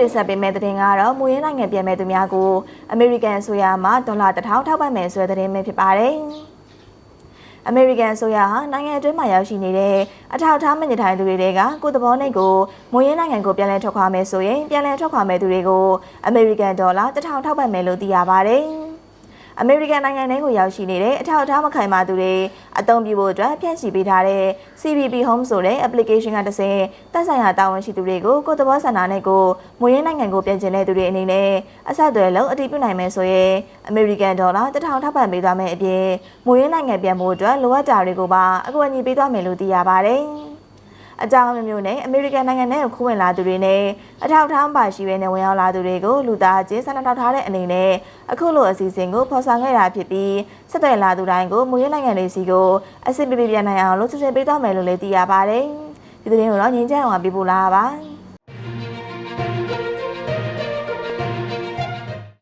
တင်ဆက်ပေးမယ့်သတင်းကတော့မူရင်းနိုင်ငံပြည်မဲ့သူများကိုအမေရိကန်အစိုးရမှဒေါ်လာ1000ထောက်ပံ့မယ်ဆိုတဲ့သတင်းပဲဖြစ်ပါတယ်။အမေရိကန်အစိုးရဟာနိုင်ငံအတွင်းမှာရောက်ရှိနေတဲ့အထောက်အထားမညထိုင်သူတွေကကိုယ်သဘောနဲ့ကိုမွေးရင်းနိုင်ငံကိုပြန်လည်ထွက်ခွာမယ်ဆိုရင်ပြန်လည်ထွက်ခွာမယ်သူတွေကိုအမေရိကန်ဒေါ်လာ1000ထောက်ပံ့မယ်လို့သိရပါတယ်။ အမေရိကန်နိုင်ငံထဲကိုရောက်ရှိနေတဲ့အထောက်အထားမခိုင်မာသူတွေအသုံးပြုဖို့အတွက်ဖြန့်ချိပေးထားတဲ့ CBP Home ဆိုတဲ့ application ကတစ်ဆင့်တက်ဆိုင်ရာတာဝန်ရှိသူတွေကိုကိုယ်သဘောဆန္ဒနဲ့ကိုမွေးရင်းနိုင်ငံကိုပြန်ကျင်တဲ့သူတွေအနေနဲ့အဆက်အသွယ်လုံးအတည်ပြုနိုင်မယ်ဆိုရင်အမေရိကန်ဒေါ်လာ1000ထောက်ပံ့ပေးသွားမယ်အပြင်မွေးရင်းနိုင်ငံပြန်ဖို့အတွက်လိုအပ်တာတွေကိုပါအကူအညီပေးသွားမယ်လို့သိရပါတယ်။ အကြောင်းမျိုးမျိုးနဲ့အမေရိကန်နိုင်ငံထဲကိုခိုးဝင်လာသူတွေနဲ့အထောက်အထားပါရှိပဲနဲ့ဝင်ရောက်လာသူတွေကိုလူသားချင်းဆန္ဒထောက်ထားတဲ့အနေနဲ့အခုလိုအစီအစဉ်ကိုဖော်ဆောင်ခဲ့တာဖြစ်ပြီးဆက်သွယ်လာသူတိုင်းကိုမူရင်းနိုင်ငံတွေစီကိုအစစ်ပေးပေးပြန်နိုင်အောင်လို့စစ်စစ်ပေးသွားမယ်လို့လည်းသိရပါတယ်။ဒီသတင်းကိုတော့ငင်းချမ်းအောင်ပြပို့လာပါ။